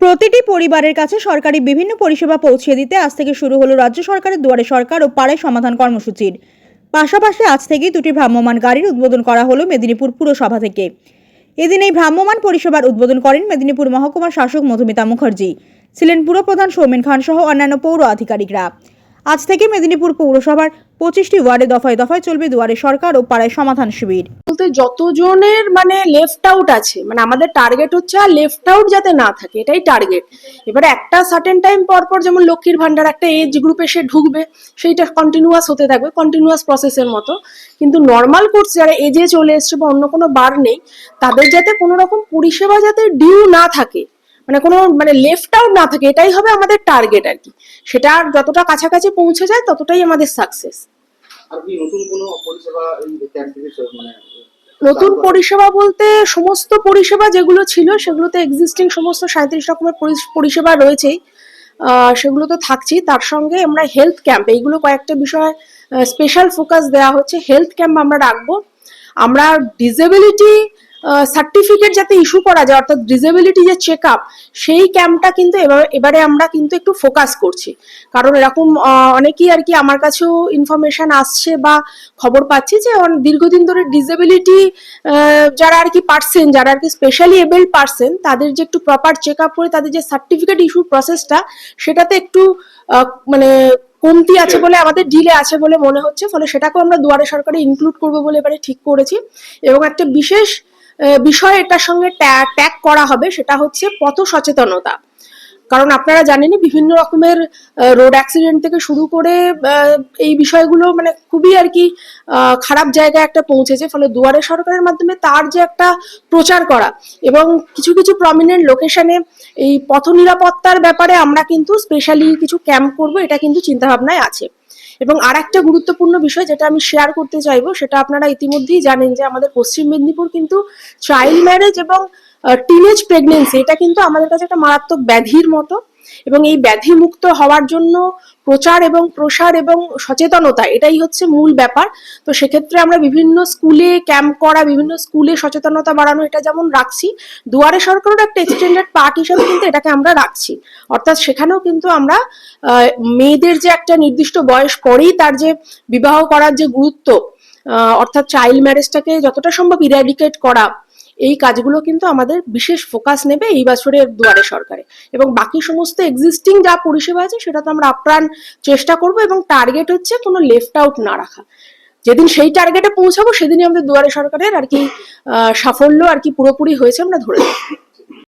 প্রতিটি পরিবারের কাছে সরকারি বিভিন্ন পরিষেবা পৌঁছে দিতে আজ থেকে শুরু হলো রাজ্য সরকারের দুয়ারে সরকার ও পাড়ায় সমাধান কর্মসূচির। পাশাপাশি আজ থেকেই দুটি ভ্রাম্যমাণ গাড়ির উদ্বোধন করা হলো মেদিনীপুর পুরসভা থেকে। এদিন এই ভ্রাম্যমান পরিষেবার উদ্বোধন করেন মেদিনীপুর মহকুমার শাসক মধুমিতা মুখার্জি। ছিলেন পুরপ্রধান সৌমেন খান সহ অন্যান্য পৌর আধিকারিকরা। আজ থেকে মেদিনীপুর পৌরসভার পঁচিশটি ওয়ার্ডে দফায় দফায় চলবে দুয়ারে সরকার ও পাড়ায় সমাধান শিবির। বলতে যতজনের মানে লেফট আউট আছে মানে আমাদের টার্গেট হচ্ছে আর লেফট আউট যাতে না থাকে, এটাই টার্গেট এবারে একটা সার্টেন টাইম পর পর যেমন লক্ষ্মীর ভান্ডার একটা এজ গ্রুপে সে ঢুকবে, সেইটা কন্টিনিউয়াস হতে থাকবে কন্টিনিউয়াস প্রসেসের মতো। কিন্তু নর্মাল কোর্স যারা এজে চলে এসছে বা অন্য কোনো বার নেই, তাদের যাতে কোনো রকম পরিষেবা যাতে ডিউ না থাকে মানে কোনো মানে লেফট আউট না থাকে এটাই হবে আমাদের টার্গেট আর কি। সেটা আর যতটা কাছাকাছি পৌঁছে যায় ততটাই আমাদের সাকসেস নতুন পরিষেবা মানে পরিষেবা বলতে সমস্ত পরিষেবা যেগুলো ছিল সেগুলোতে এক্সিস্টিং সমস্ত সাঁত্রিশ রকমের পরিষেবা রয়েছেই। আহ, সেগুলো তো থাকছেই। তার সঙ্গে আমরা হেলথ ক্যাম্প এইগুলো কয়েকটা বিষয় স্পেশাল ফোকাস দেওয়া হচ্ছে। হেলথ ক্যাম্প আমরা রাখব। আমরা ডিসেবিলিটি সার্টিফিকেট যাতে ইস্যু করা যায়, অর্থাৎ ডিসেবিলিটি যে চেক আপ সেই ক্যাম্পটা কিন্তু এবার আমরা কিন্তু একটু ফোকাস করছি। কারণ এরকম অনেকেই আর কি আমার কাছেও ইনফরমেশন আসছে বা খবর পাচ্ছি যে দীর্ঘদিন ধরে ডিসেবিলিটি যারা আর কি পার্সেন যারা আর কি স্পেশালি এবেল পার্সন তাদের যে একটু প্রপার চেক আপ করে তাদের যে সার্টিফিকেট ইস্যু প্রসেসটা সেটাতে একটু মানে কমতি আছে বলে আমাদের ডিলে আছে বলে মনে হচ্ছে। ফলে সেটাকেও আমরা দুয়ারে সরকারে ইনক্লুড করব বলে এবারে ঠিক করেছি। এবং একটা বিশেষ বিষয় এটার সঙ্গে ট্যাগ করা হবে, সেটা হচ্ছে পথ সচেতনতা কারণ আপনারা জানেনই বিভিন্ন রকমের রোড অ্যাক্সিডেন্ট থেকে শুরু করে এই বিষয়গুলো মানে খুবই আর কি খারাপ জায়গায় একটা পৌঁছেছে, ফলে দুয়ারে সরকারের মাধ্যমে তার যে একটা প্রচার করা এবং কিছু কিছু প্রমিনেন্ট লোকেশনে এই পথ নিরাপত্তার ব্যাপারে আমরা কিন্তু স্পেশালি কিছু ক্যাম্প করব, এটা কিন্তু চিন্তাভাবনায় আছে। এবং আর একটা গুরুত্বপূর্ণ বিষয় যেটা আমি শেয়ার করতে চাইব, সেটা আপনারা ইতিমধ্যেই জানেন যে আমাদের পশ্চিম মেদিনীপুর কিন্তু চাইল্ড ম্যারেজ এবং টিনেজ প্রেগনেন্সি এটা কিন্তু আমাদের কাছে একটা মারাত্মক ব্যাধির মতো এবং এই ব্যাধি মুক্ত হওয়ার জন্য প্রচার এবং প্রসার এবং সচেতনতা, এটাই হচ্ছে মূল ব্যাপার। তো সেক্ষেত্রে আমরা বিভিন্ন স্কুলে ক্যাম্প করা, বিভিন্ন স্কুলে সচেতনতা বাড়ানো, এটা যেমন রাখছি। দুয়ারে সরকারের একটা এক্সটেন্ডেড পার্ট হিসেবে কিন্তু এটাকে আমরা রাখছি। অর্থাৎ সেখানেও কিন্তু আমরা মেয়েদের যে একটা নির্দিষ্ট বয়স পরেই তার যে বিবাহ করার যে গুরুত্ব অর্থাৎ চাইল্ড ম্যারেজটাকে যতটা সম্ভব ইরাডিকেট করা এই কাজগুলো কিন্তু আমাদের বিশেষ ফোকাস নেবে এই বছরের দুয়ারে সরকারে। এবং বাকি সমস্ত এক্সিস্টিং যা পরিষেবা আছে, সেটা তো আমরা আপ্রাণ চেষ্টা করব এবং টার্গেট হচ্ছে কোনো লেফট আউট না রাখা। যেদিন সেই টার্গেটে পৌঁছাবো, সেদিনই আমাদের দুয়ারে সরকারের আর কি সাফল্য আর কি পুরোপুরি হয়েছে, আমরা ধরে